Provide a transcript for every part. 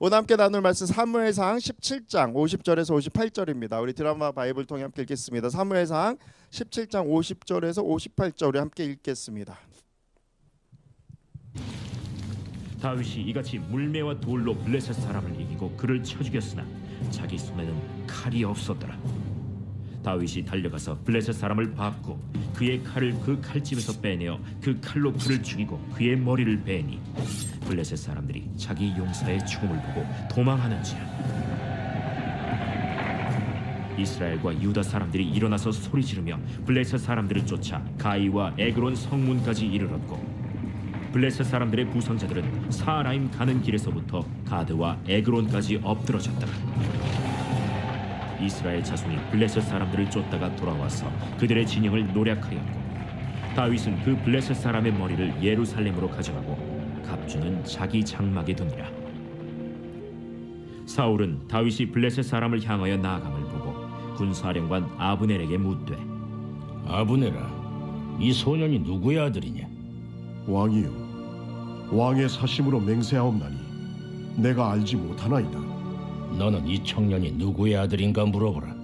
오늘 함께 나눌 말씀 사무엘상 17장 50절에서 58절입니다. 우리 드라마 바이블 통해 함께 읽겠습니다. 사무엘상 17장 50절에서 58절 우리 함께 읽겠습니다. 다윗이 이같이 물매와 돌로 블레셋 사람을 이기고 그를 쳐 죽였으나 자기 손에는 칼이 없었더라. 다윗이 달려가서 블레셋 사람을 밟고 그의 칼을 그 칼집에서 빼내어 그 칼로 그를 죽이고 그의 머리를 베니 블레셋 사람들이 자기 용사의 죽음을 보고 도망하는지라. 이스라엘과 유다 사람들이 일어나서 소리 지르며 블레셋 사람들을 쫓아 가이와 에그론 성문까지 이르렀고 블레셋 사람들의 부상자들은 사라임 가는 길에서부터 가드와 에그론까지 엎드러졌더라. 이스라엘 자손이 블레셋 사람들을 쫓다가 돌아와서 그들의 진영을 노략하였고 다윗은 그 블레셋 사람의 머리를 예루살렘으로 가져가고 갑주는 자기 장막에 두니라. 사울은 다윗이 블레셋 사람을 향하여 나아감을 보고 군사령관 아브넬에게 묻되 아브네라, 이 소년이 누구의 아들이냐? 왕이요 왕의 사심으로 맹세하옵나니 내가 알지 못하나이다 너는 이 청년이 누구의 아들인가 물어보라.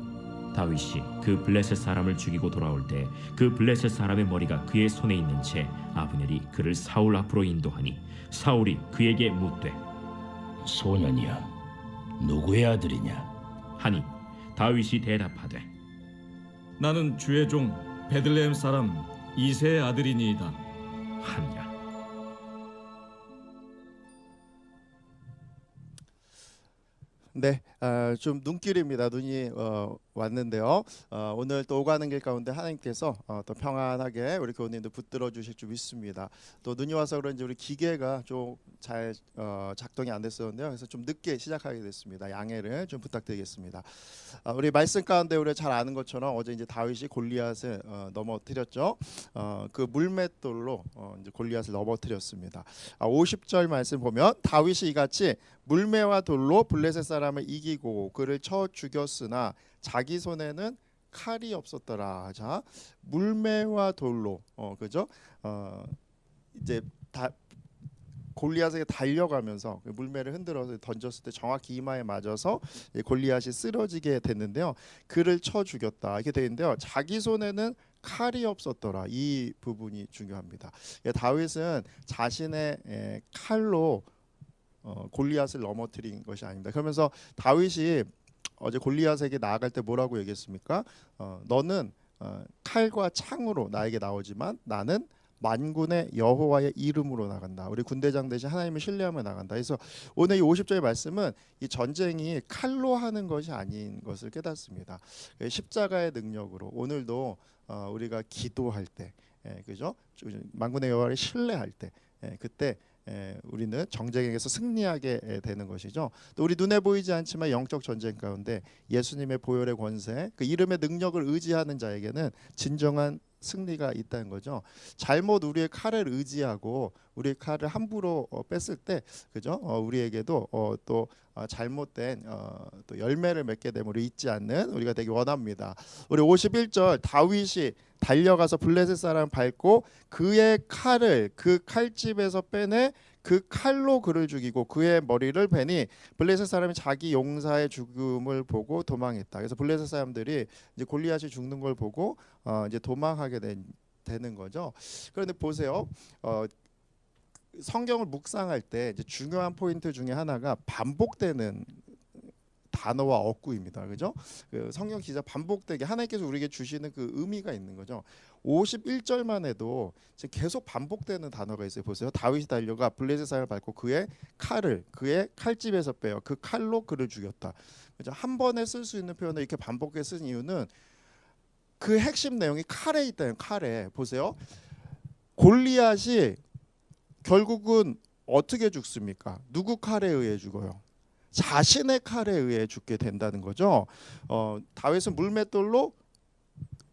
다윗이 그 블레셋 사람을 죽이고 돌아올 때 그 블레셋 사람의 머리가 그의 손에 있는 채 아브넬이 그를 사울 앞으로 인도하니 사울이 그에게 묻되 소년이야, 누구의 아들이냐? 하니 다윗이 대답하되 나는 주의 종 베들레헴 사람 이세의 아들이니이다. 하니라 네, 아, 좀 눈길입니다. 눈이 어, 왔는데요. 어, 오늘 또 오가는 길 가운데 하나님께서 어, 또 평안하게 우리 교우님들 붙들어 주실 줄 믿습니다. 또 눈이 와서 그런지 우리 기계가 좀 잘 어, 작동이 안 됐었는데요. 그래서 좀 늦게 시작하게 됐습니다. 양해를 좀 부탁드리겠습니다. 아, 우리 말씀 가운데 우리가 잘 아는 것처럼 어제 이제 다윗이 골리앗을 어, 넘어뜨렸죠. 어, 그 물맷돌로 어, 이제 골리앗을 넘어뜨렸습니다. 아, 50절 말씀 보면 다윗이 이같이 물매와 돌로 블레셋 사람을 이기고 그를 쳐 죽였으나 자기 손에는 칼이 없었더라. 자, 물매와 돌로 어 그죠? 어 이제 다 골리앗에게 달려가면서 그 물매를 흔들어서 던졌을 때 정확히 이마에 맞아서 이 골리앗이 쓰러지게 됐는데요. 그를 쳐 죽였다. 이렇게 되는데요. 자기 손에는 칼이 없었더라. 이 부분이 중요합니다. 예, 다윗은 자신의 에, 칼로 어, 골리앗을 넘어뜨린 것이 아닙니다. 그러면서 다윗이 어제 골리앗에게 나아갈 때 뭐라고 얘기했습니까? 어, 너는 어, 칼과 창으로 나에게 나오지만 나는 만군의 여호와의 이름으로 나간다. 우리 군대장 대신 하나님을 신뢰하며 나간다. 그래서 오늘 이 50절의 말씀은 이 전쟁이 칼로 하는 것이 아닌 것을 깨닫습니다. 예, 십자가의 능력으로 오늘도 어, 우리가 기도할 때, 예, 그죠? 만군의 여호와를 신뢰할 때, 예, 그때 에, 우리는 정쟁에서 승리하게 에, 되는 것이죠. 또 우리 눈에 보이지 않지만 영적 전쟁 가운데 예수님의 보혈의 권세, 그 이름의 능력을 의지하는 자에게는 진정한 승리가 있다는 거죠. 잘못 우리의 칼을 의지하고 우리의 칼을 함부로 어, 뺐을 때, 그죠? 어, 우리에게도 어, 또 어, 잘못된 어, 또 열매를 맺게 됨을 잊지 않는 우리가 되기 원합니다. 우리 51절 다윗이 달려가서 블레셋 사람 밟고 그의 칼을 그 칼집에서 빼내 그 칼로 그를 죽이고 그의 머리를 베니 블레셋 사람이 자기 용사의 죽음을 보고 도망했다. 그래서 블레셋 사람들이 이제 골리앗이 죽는 걸 보고 어, 이제 도망하게 된, 되는 거죠. 그런데 보세요. 어, 성경을 묵상할 때 중요한 포인트 중에 하나가 반복되는 단어와 어구입니다. 그죠? 그 성경 기자 반복되게 하나님께서 우리에게 주시는 그 의미가 있는 거죠. 51절만 해도 지금 계속 반복되는 단어가 있어요. 보세요. 다윗이 달려가 블레셋 사람을 밟고 그의 칼을 그의 칼집에서 빼어 그 칼로 그를 죽였다. 그죠? 한 번에 쓸 수 있는 표현을 이렇게 반복해 쓴 이유는 그 핵심 내용이 칼에 있다는 칼에 보세요. 골리앗이 결국은 어떻게 죽습니까? 누구 칼에 의해 죽어요? 자신의 칼에 의해 죽게 된다는 거죠. 어, 다윗은 물맷돌로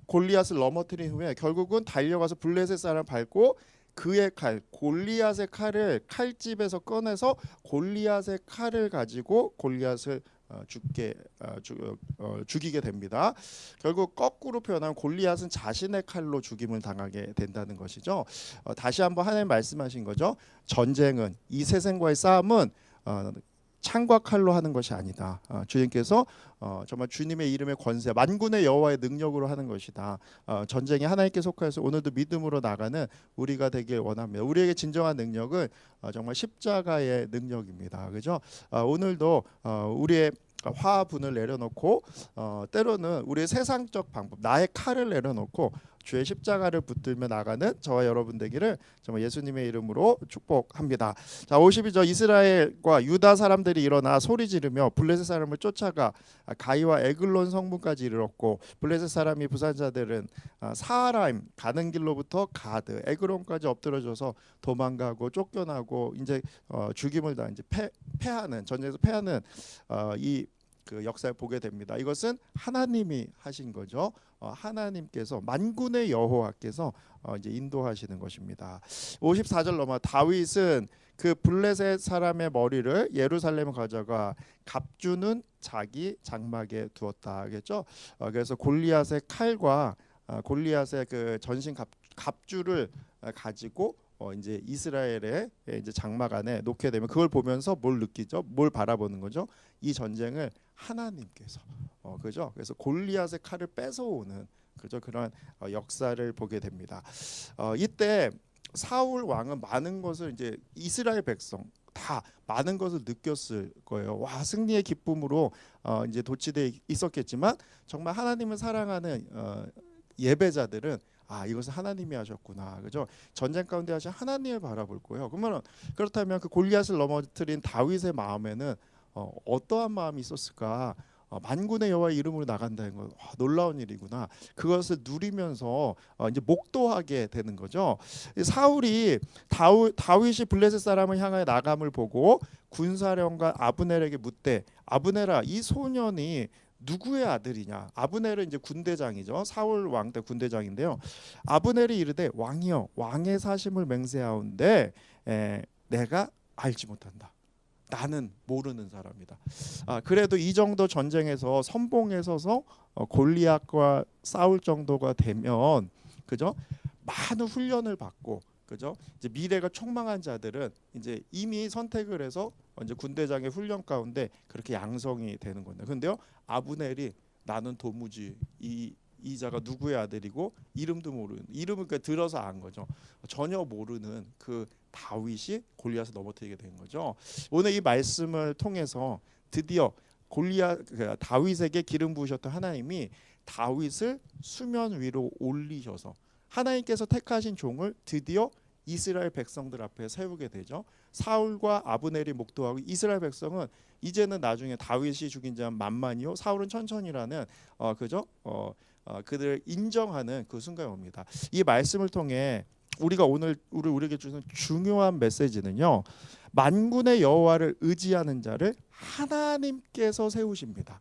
골리앗을 넘어뜨린 후에 결국은 달려가서 블레셋 사람을 밟고 그의 칼 골리앗의 칼을 칼집에서 꺼내서 골리앗의 칼을 가지고 골리앗을 어, 죽게 어, 죽, 어, 죽이게 됩니다. 결국 거꾸로 표현하면 골리앗은 자신의 칼로 죽임을 당하게 된다는 것이죠. 어, 다시 한번 하나님 말씀하신 거죠. 전쟁은 이 세상과의 싸움은 어, 창과 칼로 하는 것이 아니다. 어, 주님께서 어, 정말 주님의 이름의 권세, 만군의 여호와의 능력으로 하는 것이다. 어, 전쟁이 하나님께 속하여서 오늘도 믿음으로 나가는 우리가 되길 원합니다. 우리에게 진정한 능력은 어, 정말 십자가의 능력입니다. 그죠? 어, 오늘도 어, 우리의 화분을 내려놓고 어, 때로는 우리의 세상적 방법, 나의 칼을 내려놓고 주의 십자가를 붙들며 나가는 저와 여러분 되기를 정말 예수님의 이름으로 축복합니다. 자, 52절 이스라엘과 유다 사람들이 일어나 소리 지르며 블레셋 사람을 쫓아가 가이와 에글론 성문까지 이르렀고 블레셋 사람이 부산자들은 아, 사하라임 가는 길로부터 가드 에글론까지 엎드러져서 도망가고 쫓겨나고 이제 어, 죽임을 다 이제 패, 패하는 전쟁에서 패하는 어, 이 그 역사를 보게 됩니다. 이것은 하나님이 하신 거죠. 어, 하나님께서 만군의 여호와께서 어, 이제 인도하시는 것입니다. 54절 넘어 다윗은 그 블레셋 사람의 머리를 예루살렘에 가져가 갑주는 자기 장막에 두었다 하겠죠. 어, 그래서 골리앗의 칼과 어, 골리앗의 그 전신 갑, 갑주를 어, 가지고 어, 이제 이스라엘의 이제 장막 안에 놓게 되면 그걸 보면서 뭘 느끼죠? 뭘 바라보는 거죠? 이 전쟁을 하나님께서 어, 그죠? 그래서 골리앗의 칼을 뺏어오는 그죠? 그런 어, 역사를 보게 됩니다. 어, 이때 사울 왕은 많은 것을 이제 이스라엘 백성 다 많은 것을 느꼈을 거예요. 와 승리의 기쁨으로 어, 이제 도취돼 있었겠지만 정말 하나님을 사랑하는 어, 예배자들은 아 이것은 하나님이 하셨구나. 그죠? 전쟁 가운데 하신 하나님을 바라볼 거예요. 그러면 그렇다면 그 골리앗을 넘어뜨린 다윗의 마음에는 어, 어떠한 마음이 있었을까? 어, 만군의 여호와의 이름으로 나간다는 건 와, 놀라운 일이구나. 그것을 누리면서 어, 이제 목도하게 되는 거죠. 이 사울이 다우, 다윗이 블레셋 사람을 향하여 나감을 보고 군사령관 아브넬에게 묻되 아브넬아 이 소년이 누구의 아들이냐? 아브넬은 이제 군대장이죠. 사울 왕 때 군대장인데요. 아브넬이 이르되 왕이여 왕의 사심을 맹세하온데 에, 내가 알지 못한다. 나는 모르는 사람이다. 아, 그래도 이 정도 전쟁에서 선봉에 서서 어, 골리앗과 싸울 정도가 되면 그죠? 많은 훈련을 받고 그죠? 이제 미래가 촉망한 자들은 이제 이미 선택을 해서 이제 군대장의 훈련 가운데 그렇게 양성이 되는 건데. 근데요. 아브넬이 나는 도무지 이 이자가 누구의 아들이고 이름도 모르는 이름을 그 들어서 안 거죠. 전혀 모르는 그 다윗이 골리앗을 넘어뜨리게 된 거죠. 오늘 이 말씀을 통해서 드디어 골리앗 그 다윗에게 기름 부으셨던 하나님이 다윗을 수면 위로 올리셔서 하나님께서 택하신 종을 드디어 이스라엘 백성들 앞에 세우게 되죠. 사울과 아브넬이 목도하고 이스라엘 백성은 이제는 나중에 다윗이 죽인 자 만만이요 사울은 천천히라는 어 그죠? 어, 어 그들을 인정하는 그 순간이 옵니다. 이 말씀을 통해 우리가 오늘 우리 우리에게 주는 중요한 메시지는요. 만군의 여호와를 의지하는 자를 하나님께서 세우십니다.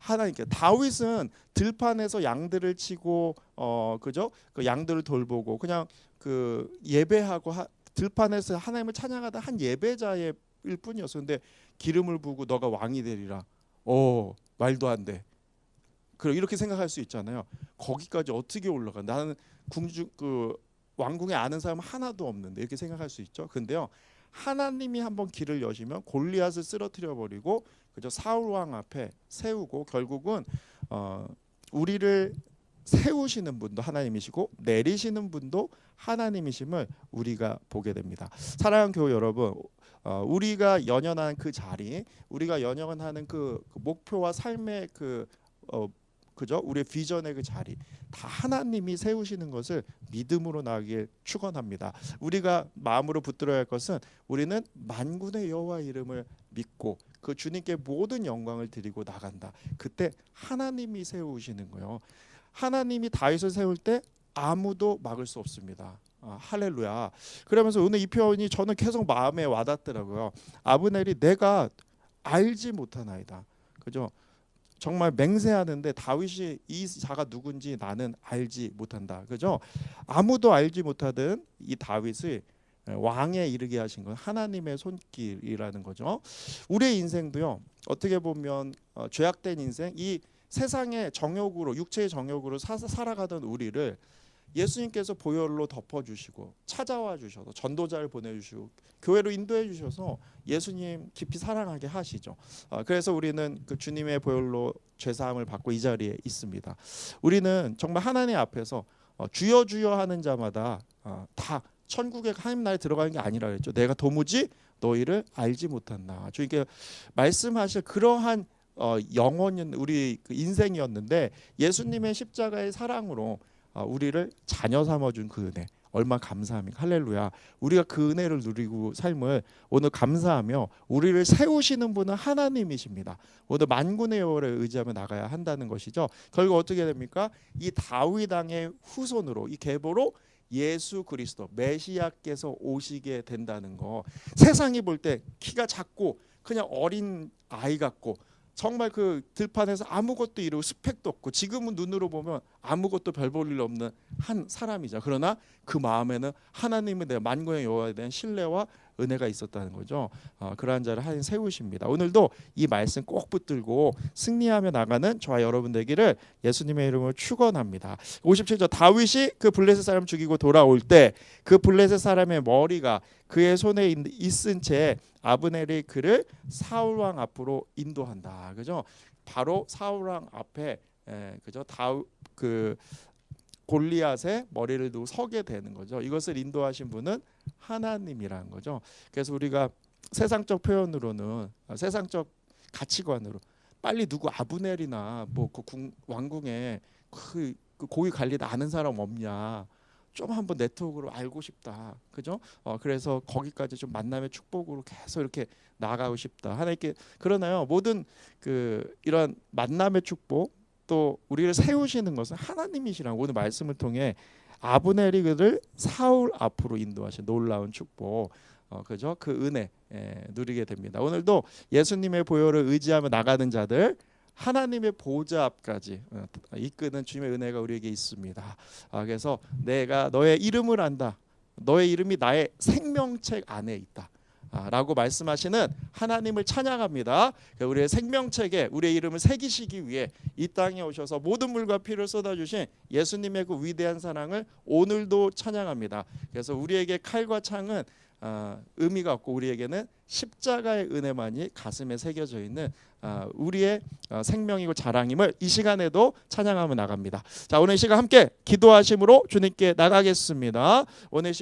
하나님께 다윗은 들판에서 양들을 치고 어 그죠? 그 양들을 돌보고 그냥 그 예배하고 하, 들판에서 하나님을 찬양하다 한 예배자의 일 뿐이었어. 근데 기름을 부고 너가 왕이 되리라. 어 말도 안 돼. 그럼 이렇게 생각할 수 있잖아요. 거기까지 어떻게 올라가? 나는 궁주 그 왕궁에 아는 사람 하나도 없는데 이렇게 생각할 수 있죠. 근데요. 하나님이 한번 길을 여시면 골리앗을 쓰러뜨려 버리고 그저 사울 왕 앞에 세우고 결국은 어 우리를 세우시는 분도 하나님이시고 내리시는 분도 하나님이심을 우리가 보게 됩니다. 사랑하는 교회 여러분, 어, 우리가 연연한 그 자리, 우리가 연연하는 그, 그 목표와 삶의 그 어, 그죠? 우리의 비전의 그 자리 다 하나님이 세우시는 것을 믿음으로 나가길 축원합니다. 우리가 마음으로 붙들어야 할 것은 우리는 만군의 여호와 이름을 믿고 그 주님께 모든 영광을 드리고 나간다. 그때 하나님이 세우시는 거예요. 하나님이 다윗을 세울 때 아무도 막을 수 없습니다. 아, 할렐루야. 그러면서 오늘 이 표현이 저는 계속 마음에 와닿더라고요. 아브넬이 내가 알지 못하나이다. 그죠? 정말 맹세하는데 다윗이 이 자가 누군지 나는 알지 못한다. 그죠? 아무도 알지 못하던 이 다윗을 왕에 이르게 하신 건 하나님의 손길이라는 거죠. 우리의 인생도요. 어떻게 보면 어, 죄악된 인생 이 세상의 정욕으로 육체의 정욕으로 사, 살아가던 우리를 예수님께서 보혈로 덮어주시고 찾아와 주셔서 전도자를 보내주시고 교회로 인도해 주셔서 예수님 깊이 사랑하게 하시죠. 아, 그래서 우리는 그 주님의 보혈로 죄 사함을 받고 이 자리에 있습니다. 우리는 정말 하나님 앞에서 어, 주여 주여 하는 자마다 어, 다 천국에 하나님 나라에 들어가는 게 아니라 그랬죠. 내가 도무지 너희를 알지 못한다. 주님께 말씀하실 그러한 어, 영혼이 우리 그 인생이었는데 예수님의 십자가의 사랑으로 어, 우리를 자녀 삼아준 그 은혜 얼마 감사합니까 할렐루야 우리가 그 은혜를 누리고 삶을 오늘 감사하며 우리를 세우시는 분은 하나님이십니다 오늘 만군의 여호와를 의지하며 나가야 한다는 것이죠 결국 어떻게 됩니까 이 다윗 왕의 후손으로 이 계보로 예수 그리스도 메시아께서 오시게 된다는 거 세상이 볼 때 키가 작고 그냥 어린 아이 같고 정말 그 들판에서 아무것도 이루고 스펙도 없고 지금은 눈으로 보면 아무것도 별 볼 일 없는 한 사람이죠. 그러나 그 마음에는 하나님에 대한 만군의 여호와에 대한 신뢰와 은혜가 있었다는 거죠. 어, 그러한 자를 하나님 세우십니다. 오늘도 이 말씀 꼭 붙들고 승리하며 나가는 저와 여러분 되기를 예수님의 이름으로 축원합니다. 57절 다윗이 그 블레셋 사람 죽이고 돌아올 때 그 블레셋 사람의 머리가 그의 손에 있- 있은 채 아브넬이 그를 사울 왕 앞으로 인도한다. 그죠? 바로 사울 왕 앞에 에, 그죠? 다그 골리앗의 머리를 두고 서게 되는 거죠. 이것을 인도하신 분은 하나님이라는 거죠. 그래서 우리가 세상적 표현으로는 아, 세상적 가치관으로 빨리 누구 아브넬이나 뭐그 왕궁에 그, 그 고위 관리 아는 사람 없냐? 좀 한번 네트워크로 알고 싶다. 그죠? 어, 그래서 거기까지 좀 만남의 축복으로 계속 이렇게 나가고 싶다. 하나님께 그러나요. 모든 그 이런 만남의 축복 또 우리를 세우시는 것은 하나님이시라는 오늘 말씀을 통해 아브넬이 그를 사울 앞으로 인도하신 놀라운 축복. 어, 그죠? 그 은혜 예, 누리게 됩니다. 오늘도 예수님의 보혈을 의지하며 나가는 자들 하나님의 보좌 앞까지 어, 이끄는 주님의 은혜가 우리에게 있습니다. 아, 그래서 내가 너의 이름을 안다. 너의 이름이 나의 생명책 안에 있다. 아, 라고 말씀하시는 하나님을 찬양합니다. 우리의 생명책에 우리의 이름을 새기시기 위해 이 땅에 오셔서 모든 물과 피를 쏟아주신 예수님의 그 위대한 사랑을 오늘도 찬양합니다. 그래서 우리에게 칼과 창은 아, 의미가 없고 우리에게는 십자가의 은혜만이 가슴에 새겨져 있는 아, 우리의 어, 생명이고 자랑임을 이 시간에도 찬양하며 나갑니다. 자 오늘 이 시간 함께 기도하심으로 주님께 나가겠습니다. 오늘 이 시간